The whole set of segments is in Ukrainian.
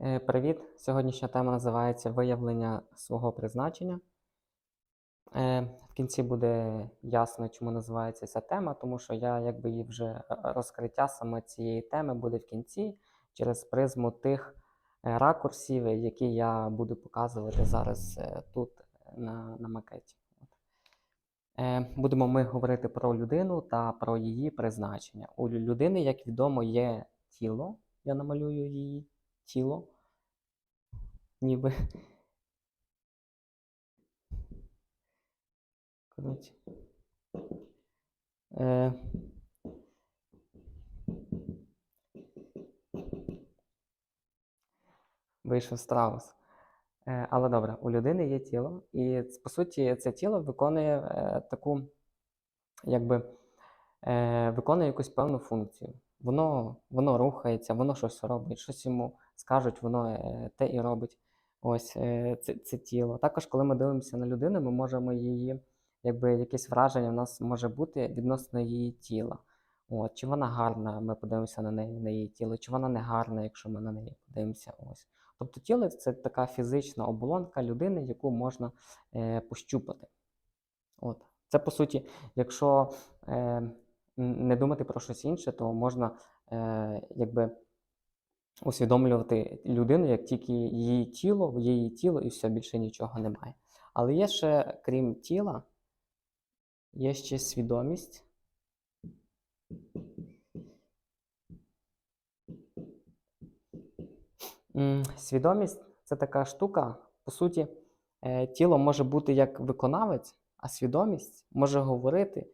Е, Привіт! Сьогоднішня тема називається Виявлення свого призначення. Е, В кінці буде ясно, чому називається ця тема, тому що я якби її вже е, розкриття саме цієї теми буде в кінці через призму тих ракурсів, які я буду показувати зараз тут на, на макеті. Будемо ми говорити про людину та про її призначення. У людини, як відомо, є тіло. Я намалюю її тіло. Ніби. Коротше. Е, Вийшов страус. Е, Але добре, у людини є тіло, і по суті це тіло виконує е, таку, якби е, виконує якусь певну функцію. Воно, воно рухається, воно щось робить, щось йому скажуть, воно е, те і робить. Ось е, це, це тіло. Також, коли ми дивимося на людину, ми можемо її, якби якесь враження в нас може бути відносно її тіла. От, чи вона гарна, ми подивимося на неї, на її тіло, чи вона не гарна, якщо ми на неї подивимося. Ось. Тобто тіло це така фізична оболонка людини, яку можна е, пощупати. От. Це по суті, якщо е, не думати про щось інше, то можна е, якби усвідомлювати людину як тільки її тіло, її тіло і все більше нічого немає. Але є ще, крім тіла, є ще свідомість. Свідомість це така штука. По суті, е, тіло може бути як виконавець, а свідомість може говорити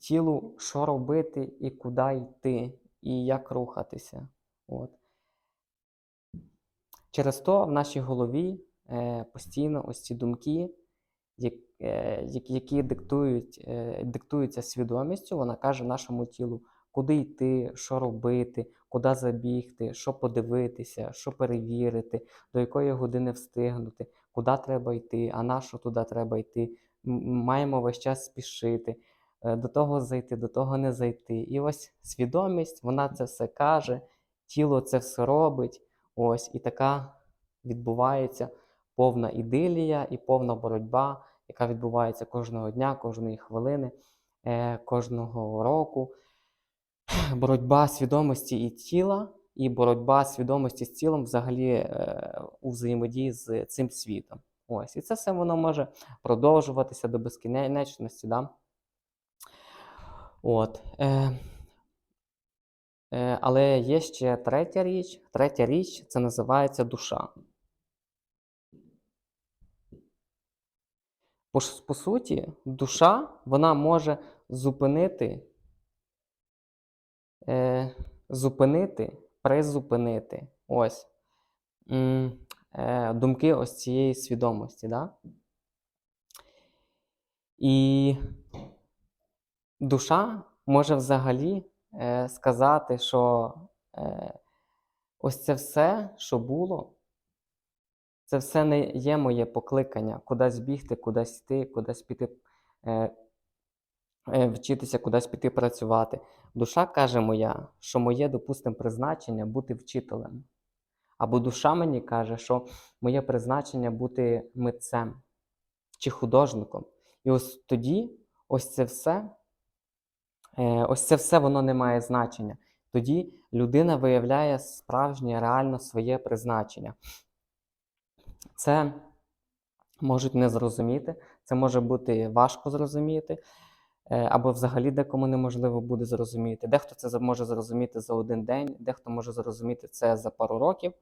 тілу, що робити і куди йти, і як рухатися. От. Через то в нашій голові е, постійно ось ці думки, як, е, які, які диктують, е, диктуються свідомістю, вона каже нашому тілу, куди йти, що робити, куди забігти, що подивитися, що перевірити, до якої години встигнути, куди треба йти, а на що туди треба йти. Маємо весь час спішити, до того зайти, до того не зайти. І ось свідомість, вона це все каже, тіло це все робить. Ось і така відбувається повна ідилія і повна боротьба, яка відбувається кожного дня, кожної хвилини, е, кожного року. Боротьба свідомості і тіла, і боротьба свідомості з тілом взагалі е, у взаємодії з цим світом. Ось, і це все воно може продовжуватися до безкінечності. Да? От. Е, е, але є ще третя річ. Третя річ це називається душа. По, ж- по суті, душа вона може зупинити, е, зупинити, призупинити ось е, думки ось цієї свідомості. Да? І душа може взагалі е, сказати, що е, ось це все, що було, це все не є моє покликання, кудись бігти, кудись йти, кудись піти е, е, вчитися, кудись піти працювати. Душа каже моя, що моє, допустимо, призначення бути вчителем. Або душа мені каже, що моє призначення бути митцем чи художником. І ось тоді ось це все, ось це все воно не має значення. Тоді людина виявляє справжнє, реально своє призначення. Це можуть не зрозуміти, це може бути важко зрозуміти, е, або взагалі декому неможливо буде зрозуміти. Дехто це може зрозуміти за один день, дехто може зрозуміти це за пару років.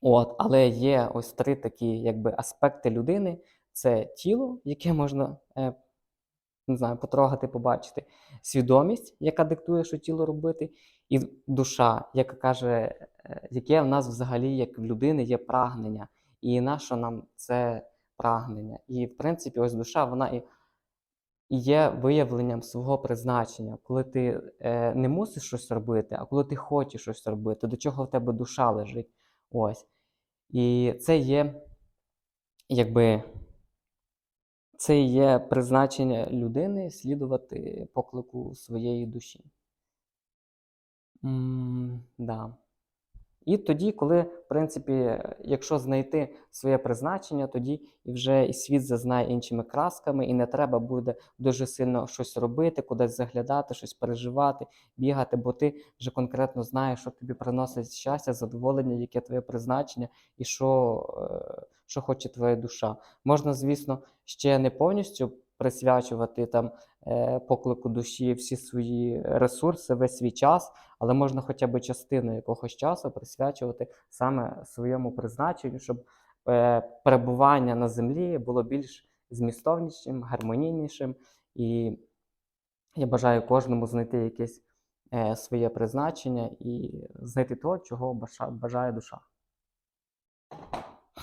От, але є ось три такі якби, аспекти людини: це тіло, яке можна е, не знаю, потрогати, побачити, свідомість, яка диктує, що тіло робити, і душа, яка каже, е, яке в нас взагалі, як в людини, є прагнення, і на нам це прагнення. І, в принципі, ось душа, вона і, і є виявленням свого призначення, коли ти е, не мусиш щось робити, а коли ти хочеш щось робити, до чого в тебе душа лежить. Ось. І це є, якби. Це є призначення людини слідувати поклику своєї душі. М, да. І тоді, коли, в принципі, якщо знайти своє призначення, тоді і вже і світ зазнає іншими красками, і не треба буде дуже сильно щось робити, кудись заглядати, щось переживати, бігати, бо ти вже конкретно знаєш, що тобі приносить щастя, задоволення, яке твоє призначення, і що, е, що хоче твоя душа. Можна, звісно, ще не повністю присвячувати там е, поклику душі всі свої ресурси, весь свій час, але можна хоча б частину якогось часу присвячувати саме своєму призначенню, щоб е, перебування на землі було більш змістовнішим, гармонійнішим. І я бажаю кожному знайти якесь е, своє призначення і знайти то, чого бажає душа.